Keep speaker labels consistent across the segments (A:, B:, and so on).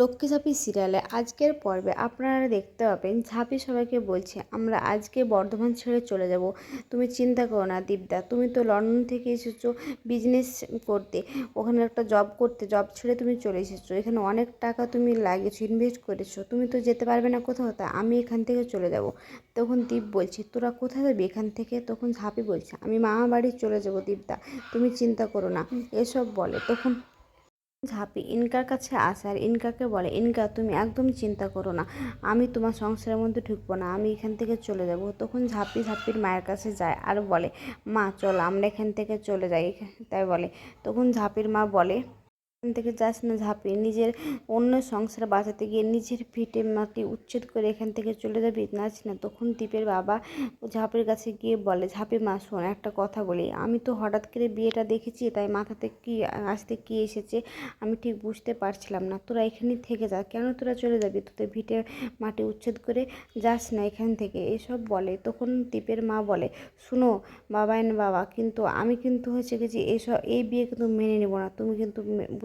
A: লক্ষ্মী ঝাঁপি সিরিয়ালে আজকের পর্বে আপনারা দেখতে পাবেন, ঝাঁপি সবাইকে বলছে, আমরা আজকে বর্ধমান ছেড়ে চলে যাব। তুমি চিন্তা করো না, দীপদা। তুমি তো লন্ডন থেকে এসেছ বিজনেস করতে। ওখানে একটা জব করতে জব ছেড়ে তুমি চলে এসেছ। এখানে অনেক টাকা তুমি লাগিয়েছো ইনভেস্ট করেছ। তুমি তো যেতে পারবে না কোথাও, তা আমি এখান থেকে চলে যাব। তখন দীপ বলছে, তোরা কোথায় যাবি এখান থেকে? তখন ঝাঁপি বলছে, আমি মামা বাড়ি চলে যাব দীপদা। তুমি চিন্তা করো না। এসব বলে। তখন ঝাঁপি, ইনকার কাছে আসে আর ইনকাকে বলে, ইনকা, তুমি একদমই চিন্তা করো না, আমি তোমার সংসারের মধ্যে ঢুকবো না, আমি এখান থেকে চলে যাব। তখন ঝাঁপি ঝাঁপির মায়ের কাছে যায় আর বলে, মা, চল, আমরা এখান থেকে চলে যাই। তাই বলে। তখন ঝাঁপির মা বলে এখান থেকে যাস না ঝাঁপি নিজের অন্য সংসার বাঁচাতে গিয়ে নিজের ভিটে মাটি উচ্ছেদ করে এখান থেকে চলে যাবি। নাচ না? তখন দীপের বাবা ঝাঁপের কাছে গিয়ে বলে, ঝাঁপি মা, শোন, একটা কথা বলি। আমি তো হঠাৎ করে বিয়েটা দেখেছি, তাই মাথাতে কি আসতে কি এসেছে আমি ঠিক বুঝতে পারছিলাম না। তোরা এখানেই থেকে যা। কেন তোরা চলে যাবি? তোদের ভিটে মাটি উচ্ছেদ করে যাস না এখান থেকে। এসব বলে। তখন দীপের মা বলে, শুনো বাবাইন বাবা, কিন্তু আমি কিন্তু হচ্ছে গেছি এসব, এই বিয়ে কিন্তু মেনে নেব না। তুমি কিন্তু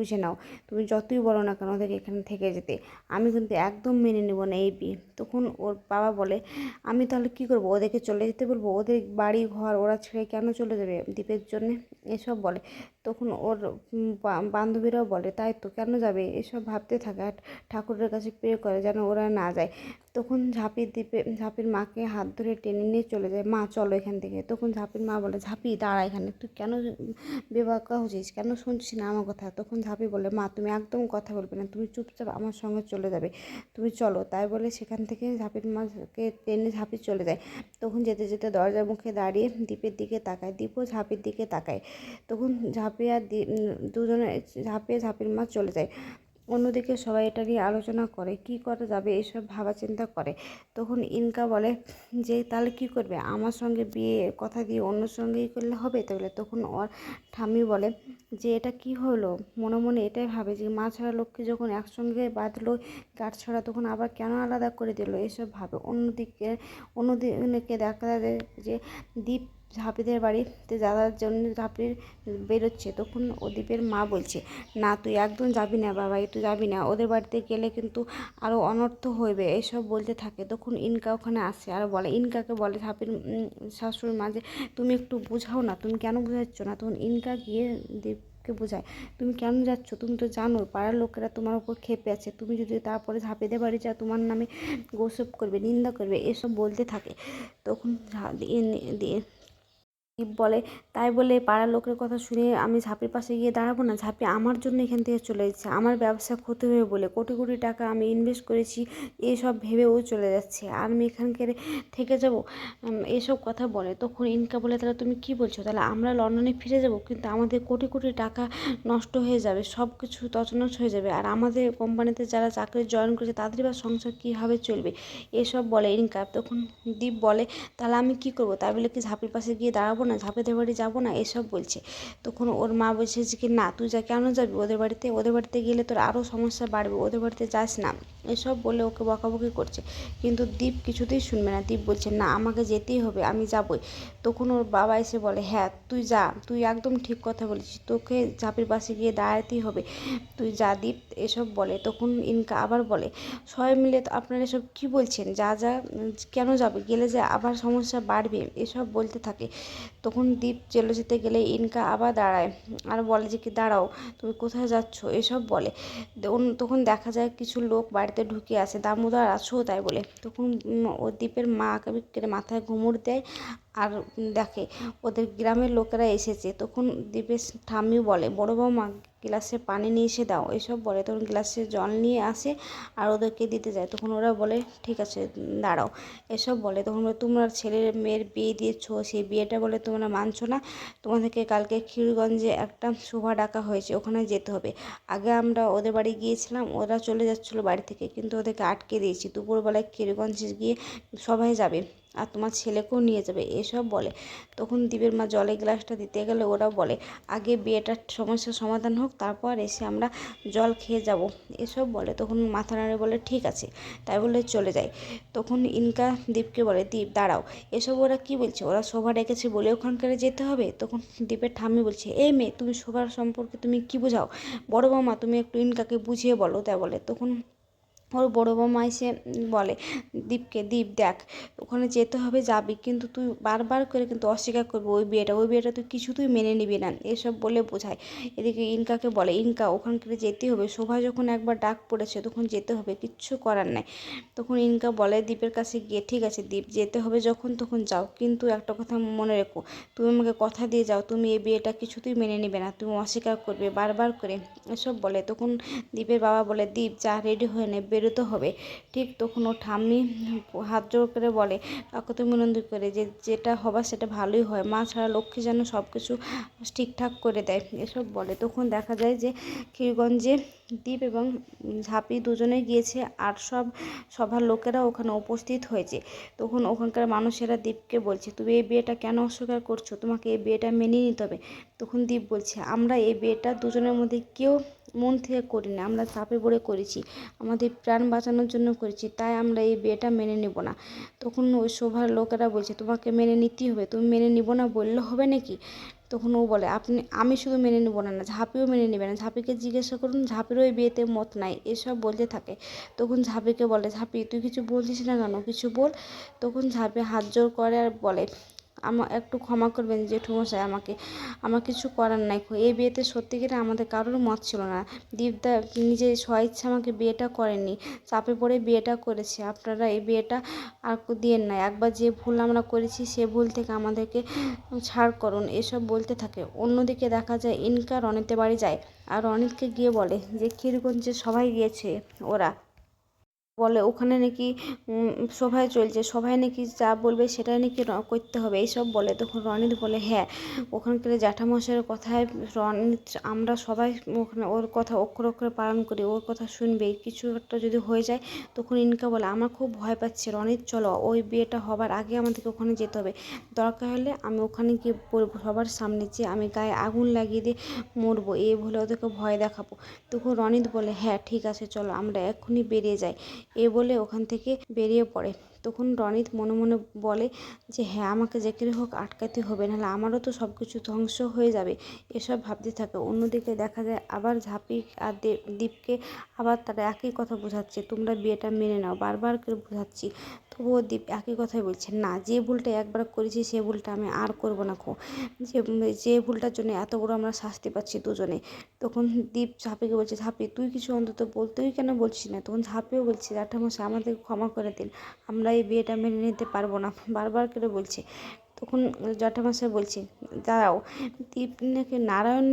A: বুঝে নাও। তুমি যতই বলো না কেন ওদেরকে এখানে থেকে যেতে। আমি কিন্তু একদম মেনে নেব না এই বিয়ে। তখন ওর বাবা বলে, আমি তাহলে কি করব? ওদেরকে চলে যেতে বলব? ওদের বাড়ি ঘর ওরা ছেড়ে কেন চলে যাবে দ্বীপের জন্যে? এসব বলে। তখন ওর বান্ধবীরাও বলে, তাই তো, কেন যাবে? এসব ভাবতে থাকে আর ঠাকুরের কাছে প্রে করে যেন ওরা না যায়। তখন ঝাঁপির দ্বীপে ঝাঁপির মাকে হাত ধরে টেনে নিয়ে চলে যায়, মা, চলো এখান থেকে। তখন ঝাঁপির মা বলে, ঝাঁপি, দাঁড়া এখানে, তুই কেন বেবাকা হচ্ছিস? কেন শুনছিস না আমার কথা? তখন ঝাঁপি বলে, মা, তুমি একদম কথা বলবে না, তুমি চুপচাপ আমার সঙ্গে চলে যাবে, তুমি চলো। তাই বলে সেখান থেকে ঝাঁপির মাকে টেনে ঝাঁপি চলে যায়। তখন যেতে যেতে দরজার মুখে দাঁড়িয়ে দ্বীপের দিকে তাকায় দ্বীপও ঝাঁপির দিকে তাকায়। তখন ঝাঁপি আর দ্বীপ- দুজনে ঝাঁপিয়ে ঝাঁপির মাছ চলে যায়। অন্যদিকে সবাই এটা নিয়ে আলোচনা করে, কি করা যাবে এসব ভাবা চিন্তা করে। তখন ইনকা বলে যে, তাহলে কি করবে? আমার সঙ্গে বিয়ে কথা দিয়ে অন্য সঙ্গেই করলে হবে তাহলে? তখন ওর ঠাম্মি বলে যে, এটা কি হলো? মনে মনে এটাই ভাবে যে, মা ছাড়া লোককে যখন একসঙ্গে বাঁধলো গাঁট ছড়া তখন আবার কেন আলাদা করে দিল? এসব ভাবে। অন্যদিকে অন্যদিকে দেখা যায় যে দ্বীপ ঝাঁপিদের বাড়িতে যাওয়ার জন্য ঝাঁপির বেরোচ্ছে তখন ও দ্বীপের মা বলছে না তুই একদম যাবি না বাবা তুই যাবি না। ওদের বাড়িতে গেলে কিন্তু আরও অনর্থ হইবে এসব বলতে থাকে। তখন ইনকা ওখানে আসে আর বলে ইনকাকে বলে ঝাঁপির উম, শাশুড়ি মা যে তুমি একটু বোঝাও না তুমি কেন বোঝাচ্ছ না? তখন ইনকা গিয়ে দীপ কে বোঝায় তুমি কেন যাচ্ছ? তুমি তো জানো পাড়ার লোকেরা তোমার উপর ক্ষেপে আছে। তুমি যদি তারপরে ঝাঁপেদের বাড়ি যাও তোমার নামে গোসব করবে নিন্দা করবে এসব বলতে থাকে। তখন দীপ বলে। তাই বলে পাড়ার লোকের কথা শুনে আমি ঝাঁপির পাশে গিয়ে দাঁড়াবো না। ঝাঁপি আমার জন্য এখান থেকে চলে যাচ্ছে। আমার ব্যবসা ক্ষতি হবে বলে কোটি কোটি টাকা আমি ইনভেস্ট করেছি, এসব ভেবে ও চলে যাচ্ছে। আর আমি এখানকার থেকে যাব? এসব কথা বলে। তখন ইনকা বলে, তাহলে তুমি কি বলছো? তাহলে আমরা লন্ডনে ফিরে যাব? কিন্তু আমাদের কোটি কোটি টাকা নষ্ট হয়ে যাবে। সব কিছু তছনছ হয়ে যাবে। আর আমাদের কোম্পানিতে যারা চাকরি জয়েন করেছে, তাদের বা সংসার কীভাবে চলবে? এসব বলে ইনকা। তখন দীপ বলে, তাহলে আমি কি করব? তাই বলে কি ঝাঁপির পাশে গিয়ে দাঁড়াবো না ঝাঁপেদের বাড়ি যাব না, এসব বলছে। তখন ওর মা বলছে যে কি না, তুই যা, কেন যাবি ওদের বাড়িতে? ওদের বাড়িতে গেলে তোর আরও সমস্যা বাড়বে, ওদের বাড়িতে যাস না। এসব বলে ওকে বকাবকি করছে। কিন্তু দীপ কিছুতেই শুনবে না। দীপ বলছে, না, আমাকে যেতেই হবে, আমি যাবই। তখন ওর বাবা এসে বলে হ্যাঁ তুই যা, তুই একদম ঠিক কথা বলেছিস, তোকে ঝাঁপির পাশে গিয়ে দাঁড়াতেই হবে। তুই যা, দীপ এসব বলে। তখন ইনকা আবার বলে, সবাই মিলে তো আপনারা এসব কী বলছেন? যা যা, কেন যাবে? গেলে যে আবার সমস্যা বাড়বে। এসব বলতে থাকে। তখন দীপ চলে যেতে গেলে ইনকা আবার দাঁড়ায়। আর বলে যে, কি, দাঁড়াও, তুমি কোথায় যাচ্ছ? এসব বলে। তখন- দেখা যায় কিছু লোক বাড়িতে ঢুকে আসে দামোদর আছো তাই বলে। তখন ও দ্বীপের মা কেটে মাথায় ঘুমুর দেয় আর দেখে। ওদের গ্রামের লোকেরা এসেছে। তখন দ্বীপের ঠাম্মি বলে, বড় বৌমা গ্লাসে পানি নিয়ে এসে দাও। এসব বলে তখন গ্লাসে জল নিয়ে আসে আর ওদেরকে দিতে যায়। তখন ওরা বলে, ঠিক আছে, দাঁড়াও। এসব বলে তখন বলে, তোমরা ছেলের মেয়ের বিয়ে দিয়েছ, সেই বিয়েটা বলে তোমরা মানছো না। তোমাদেরকে কালকে ক্ষীরগঞ্জে একটা শোভা ডাকা হয়েছে, ওখানে যেতে হবে। আগে আমরা ওদের বাড়ি গিয়েছিলাম, ওরা চলে যাচ্ছিল বাড়ি থেকে, কিন্তু ওদেরকে আটকে দিয়েছি। দুপুরবেলায় ক্ষীরগঞ্জে গিয়ে সবাই যাবে। আর তোমার ছেলেকেও নিয়ে যাবে, এসব বলে। তখন দীপের মা জলের গ্লাসটা দিতে গেলে ওরা বলে, আগে বিয়েটার সমস্যার সমাধান হোক, তারপর এসে আমরা জল খেয়ে যাব। এসব বলে। তখন মাথা নাড়ে বলে, ঠিক আছে। তাই বলে চলে যায়। তখন ইনকা দীপকে বলে, দীপ, দাঁড়াও। এসব ওরা কি বলছে? ওরা শোভা ডেকেছে বলে ওখানকার যেতে হবে? তখন দীপের ঠাম্মি বলছে এই মেয়ে, তুমি শোভার সম্পর্কে তুমি কি বোঝাও? বড় মামা, তুমি একটু ইনকাকে বুঝিয়ে বলো। তাই বলে। তখন ওর বড় বৌমা এসে বলে, দীপকে, দীপ দেখ, ওখানে যেতে হবে, যাবি, কিন্তু তুই বারবার করে কিন্তু অস্বীকার করবি ওই বিয়েটা ওই বিয়েটা তুই কিছুতেই মেনে নিবি না। এসব বলে বোঝায়। এদিকে ইনকাকে বলে, ইনকা, ওখানকার যেতে হবে, শোভা যখন একবার ডাক পড়েছে, তখন যেতে হবে, কিচ্ছু করার নাই। তখন ইনকা বলে, দীপের কাছে গিয়ে, ঠিক আছে, দীপ, যেতে হবে যখন, তখন যাও, কিন্তু একটা কথা মনে রেখো, তুমি আমাকে কথা দিয়ে যাও, তুমি এই বিয়েটা কিছুতেই মেনে নেবে না, তুমি অস্বীকার করবে বারবার করে। এসব বলে, তখন দীপের বাবা বলে, দীপ, যা রেডি হয়ে নে বেরোতে হবে। ঠিক তখন ও ঠাম্মি হাত জোর করে বলে কাকুতি মিনন্দি করে যে, যেটা হবার সেটা ভালোই হয়। মা ছাড়া লক্ষ্মী যেন সব কিছু ঠিকঠাক করে দেয়। এসব বলে। তখন দেখা যায় যে ক্ষীরগঞ্জে দ্বীপ এবং ঝাঁপি দুজনে গিয়েছে আর সব সভার লোকেরা ওখানে উপস্থিত হয়েছে। তখন ওখানকার মানুষেরা দ্বীপকে বলছে, তুমি এই বিয়েটা কেন অস্বীকার করছ? তোমাকে এই বিয়েটা মেনে নিতে হবে। তখন দ্বীপ বলছে, আমরা এই বিয়েটা দুজনের মধ্যে কেউ মন থেকে করি না, আমরা চাপে পড়ে করেছি, আমাদের প্রাণ বাঁচানোর জন্য করেছি, তাই আমরা এই বিয়েটা মেনে নেব না। তখন ওই শোভার লোকেরা বলছে, তোমাকে মেনে নিতেই হবে, তুমি মেনে নিব না বললে হবে নাকি? তখন ও বলে, আপনি, আমি শুধু মেনে নেব না না, ঝাঁপিও মেনে নেবে না, ঝাঁপিকে জিজ্ঞাসা করুন ঝাঁপিরও এই বিয়েতে মত নাই, এসব বলতে থাকে। তখন ঝাঁপিকে বলে, ঝাঁপি, তুই কিছু বলছিস না কেন? কিছু বল। তখন ঝাঁপি হাত জোর করে আর বলে আমা, একটু ক্ষমা করবেন জেঠুমশাই আমাকে। আমার কিছু করার নাই এই বিয়েতে সত্যিকারে আমাদের কারোর মত ছিল না। দীপদা নিজের স্বইচ্ছা আমাকে বিয়েটা করেননি চাপে পড়ে বিয়েটা করেছে। আপনারা এই বিয়েটা আর দিয়েন না একবার যে ভুল আমরা করেছি, সে ভুল থেকে আমাদেরকে ছাড় করুন। এসব বলতে থাকে। অন্যদিকে দেখা যায় ইনকা রনিতের বাড়ি যায়। আর রনিতকে গিয়ে বলে যে ক্ষীরগঞ্জে সবাই গিয়েছে, ওরা। বলে, ওখানে নাকি সভায় চলছে, সভায় নাকি যা বলবে সেটাই নাকি করতে হবে। এইসব বলে। তখন রনিত বলে হ্যাঁ ওখানকার জ্যাঠামশাইয়ের কথায় রনিত, আমরা সবাই ওখানে ওর কথা অক্ষর অক্ষরে পালন করি, ওর কথা শুনবে। কিছু একটা যদি হয়ে যায়, তখন ইনকা বলে, আমার খুব ভয় পাচ্ছে, রনিত, চলো, ওই বিয়েটা হবার আগে আমাদেরকে ওখানে যেতে হবে। দরকার হলে আমি ওখানে গিয়ে বলব সবার সামনে যে আমি গায়ে আগুন লাগিয়ে দিয়ে মরবো এই বলে ওদেরকে ভয় দেখাবো। তখন রনিত বলে হ্যাঁ ঠিক আছে, চলো, আমরা এক্ষুনি বেরিয়ে যাই। এ বলে ওখান থেকে বেরিয়ে পড়ে। তখন রনিত মনে মনে বলে যে হ্যাঁ আমাকে যে করে হোক আটকাতে হবে, নাহলে আমারও তো সব কিছু ধ্বংস হয়ে যাবে। এসব ভাবতে থাকে। অন্যদিকে দেখা যায়, আবার ঝাঁপি আর দীপকে আবার তারা একই কথা বোঝাচ্ছে, তোমরা বিয়েটা মেনে নাও, বারবার করে বোঝাচ্ছি। তবুও দীপ একই কথাই বলছে, না, যে ভুলটা একবার করেছি, সে ভুলটা আমি আর করব না খো যে যে ভুলটার জন্য এত বড় আমরা শাস্তি পাচ্ছি দুজনে। তখন দীপ ঝাঁপিকে বলছে, ঝাঁপি, তুই কিছু অন্তত বলতেই কেন বলছিস না? তখন ঝাঁপিও বলছে, জ্যাঠামশাই আমাদের ক্ষমা করে দিন। আমরা এই বিয়েটা মেনে নিতে পারব না। বারবার করে বলছে। তখন জ্যাঠামশাই বলছে, দাঁড়াও নাকি নারায়ণ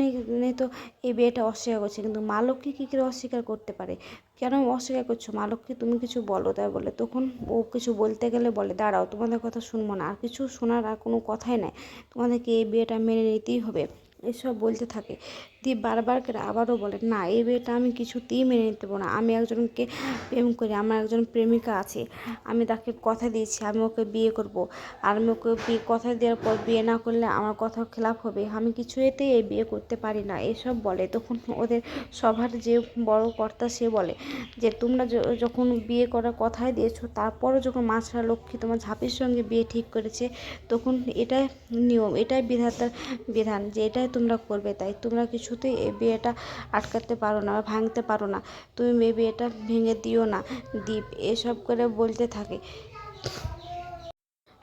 A: তো এই বিয়েটা অস্বীকার করছে, কিন্তু মা লক্ষ্মী কী করে অস্বীকার করতে পারে? কেন অস্বীকার করছ? মা লক্ষ্মী তুমি কিছু বলো। তাই বলে। তখন ও কিছু বলতে গেলে বলে, দাঁড়াও, তোমাদের কথা শুনব না, আর কিছু শোনার আর কোনো কথাই নাই। তোমাদেরকে এই বিয়েটা মেনে নিতেই হবে। এসব বলতে থাকে। দিয়ে বারবার করে আবারও বলে, না, এই বিয়েটা আমি কিছুতেই মেনে নিতে পারব না। আমি একজনকে প্রেম করি, আমার একজন প্রেমিকা আছে, আমি তাকে কথা দিয়েছি, আমি ওকে বিয়ে করব। আর আমি ওকে বিয়ে, কথা দেওয়ার পর বিয়ে না করলে আমার কথা খেলাপ হবে। আমি কিছু কিছুতেই এই বিয়ে করতে পারি না। এসব বলে। তখন ওদের সবার যে বড় কর্তা সে বলে যে, তোমরা যখন বিয়ে করার কথাই দিয়েছ, তারপরও যখন মাছরা লক্ষ্মী তোমার ঝাঁপির সঙ্গে বিয়ে ঠিক করেছে, তখন এটাই নিয়ম, এটাই বিধাতার বিধান যে, এটাই তোমরা করবে। তাই তোমরা কিছুতেই এই বিয়েটা আটকাতে পারো না বা ভাঙতে পারো না। তুমি মেয়ে বিয়েটা ভেঙে দিও না দ্বীপ এসব করে বলতে থাকে।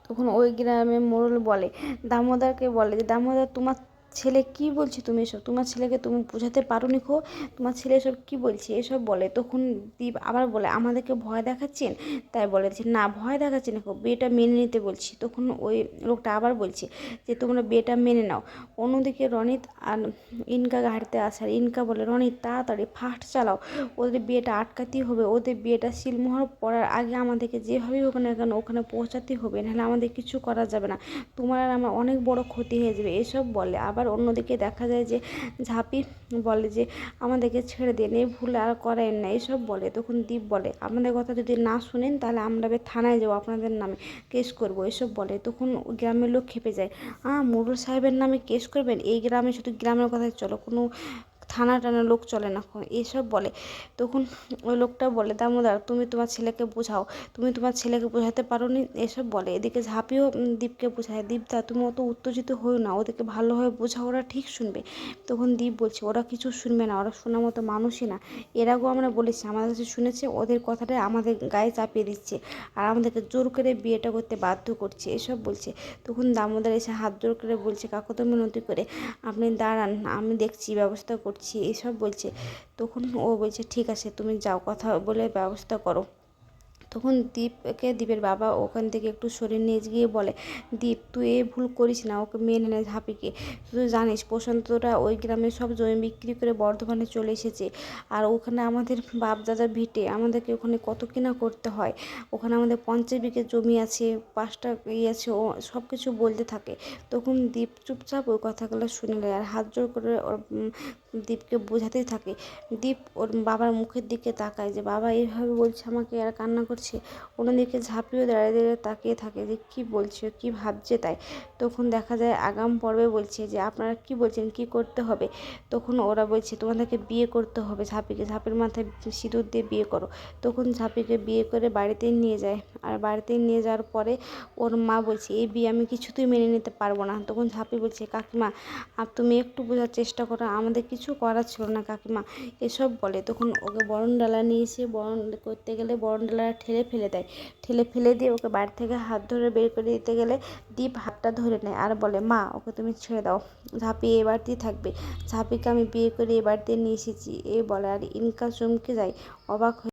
A: তখন ওই গ্রামে মোড়ল বলে, দামোদরকে বলে যে, দামোদর, তোমার ছেলে কি বলছি তুমি এসব? তোমার ছেলেকে তুমি বোঝাতে পারো নি খো? তোমার ছেলে এসব কী বলছে? এসব বলে। তখন দীপ আবার বলে, আমাদেরকে ভয় দেখাচ্ছেন? তাই বলে যে, না, ভয় দেখাচ্ছি না খো, বিয়েটা মেনে নিতে বলছি। তখন ওই লোকটা আবার বলছে যে, তোমরা বিয়েটা মেনে নাও। অন্যদিকে রনিত আর ইনকা গাড়িতে আসার, ইনকা বলে, রনিত, তাড়াতাড়ি ফাস্ট চালাও। ওদের বিয়েটা আটকাতেই হবে। ওদের বিয়েটা শিলমোহর পড়ার আগে আমাদেরকে যেভাবেই হোক না কেন ওখানে পৌঁছাতেই হবে। নাহলে আমাদের কিছু করা যাবে না। তোমার আর আমার অনেক বড় ক্ষতি হয়ে যাবে। এসব বলে। আবার আবার অন্যদিকে দেখা যায় যে ঝাঁপি বলে যে, আমাদেরকে ছেড়ে দিন এই ভুল আর করেন না এইসব বলে, তখন দীপ বলে, আমাদের কথা যদি না শুনেন, তাহলে আমরা থানায় যাব, আপনাদের নামে কেস করব। এইসব বলে, তখন গ্রামের লোক খেপে যায় আ মোড়ল সাহেবের নামে কেস করবেন? এই গ্রামে, শুধু গ্রামের কথাই চলো, কোনো থানা টানা লোক চলে না এসব বলে। তখন ওই লোকটা বলে, দামোদর, তুমি তোমার ছেলেকে বোঝাও। তুমি তোমার ছেলেকে বোঝাতে পারো নি এসব বলে। এদিকে ঝাঁপিও দীপকে বোঝায় দীপদা তুমি অত উত্তেজিত হও না, ওদেরকে ভালোভাবে বোঝাও, ওরা ঠিক শুনবে। তখন দীপ বলছে, ওরা কিছু শুনবে না, ওরা শোনার মতো মানুষই না। এর আগেও আমরা বলেছি, আমাদের কাছে শুনেছে, ওদের কথাটা আমাদের গায়ে চাপিয়ে দিচ্ছে আর আমাদেরকে জোর করে বিয়েটা করতে বাধ্য করছে। এসব বলছে। তখন দামোদর এসে হাত জোর করে বলছে কাকত মিনতি করে আপনি দাঁড়ান, আমি দেখছি, ব্যবস্থা করছি। এসব বলছে। তখন ও বলছে, ঠিক আছে, তুমি যাও, কথা বলে ব্যবস্থা করো। তখন দীপকে, দীপের বাবা ওখান থেকে একটু সরিয়ে নিয়ে গিয়ে বলে, দীপ, তুই এ ভুল করিস না, ওকে মেনে নে ঝাঁপিকে। তুই জানিস, প্রশান্তরা ওই গ্রামে সব জমি বিক্রি করে বর্ধমানে চলে এসেছে। আর ওখানে আমাদের বাপ দাদার ভিটে, আমাদেরকে ওখানে কত কিনা করতে হয়। ওখানে আমাদের পঞ্চাশ বিঘে জমি আছে, পাঁচটা ইয়ে আছে, ও সব কিছু বলতে থাকে। তখন দীপ চুপচাপ ওই কথাগুলো শুনে নেয় আর হাত জোর করে ওর দীপকে বোঝাতেই থাকে। দীপ ওর বাবার মুখের দিকে তাকায় যে, বাবা, এইভাবে বলছে আমাকে আর কান্না করছে। অন্যদিকে ঝাঁপিয়ে দাঁড়িয়ে দাঁড়িয়ে তাকিয়ে থাকে যে, কী বলছে, কী ভাবছে তাই? তখন দেখা যায় আগাম পর্বে বলছে যে, আপনারা কি বলছেন, কি করতে হবে? তখন ওরা বলছে, তোমাদেরকে বিয়ে করতে হবে ঝাঁপিকে। ঝাঁপির মাথায় সিঁদুর দিয়ে বিয়ে করো। তখন ঝাঁপিকে বিয়ে করে বাড়িতে নিয়ে যায়। আর বাড়িতে নিয়ে যাওয়ার পরে ওর মা বলছে, এই বিয়ে আমি কিছুতেই মেনে নিতে পারব না। তখন ঝাঁপি বলছে, কাকিমা আর তুমি একটু বোঝার চেষ্টা করো। আমাদের কিছু করার ছিল না, কাকিমা। এসব বলে, তখন ওকে বরণ ডালা নিয়ে এসে বরণ করতে গেলে বরণ ডালা ঠেলে ফেলে দেয়। ঠেলে ফেলে দিয়ে ওকে বাড়ি থেকে হাত ধরে বের করে দিতে গেলে দীপ হাতটা ধরে নেয় আর বলে, মা, ওকে তুমি ছেড়ে দাও। ঝাঁপি এ বাড়িতেই থাকবে। ঝাঁপিকে আমি বিয়ে করে এ বাড়িতে নিয়ে এসেছি। এ বলে, আর ইনকা চমকে যায়, অবাক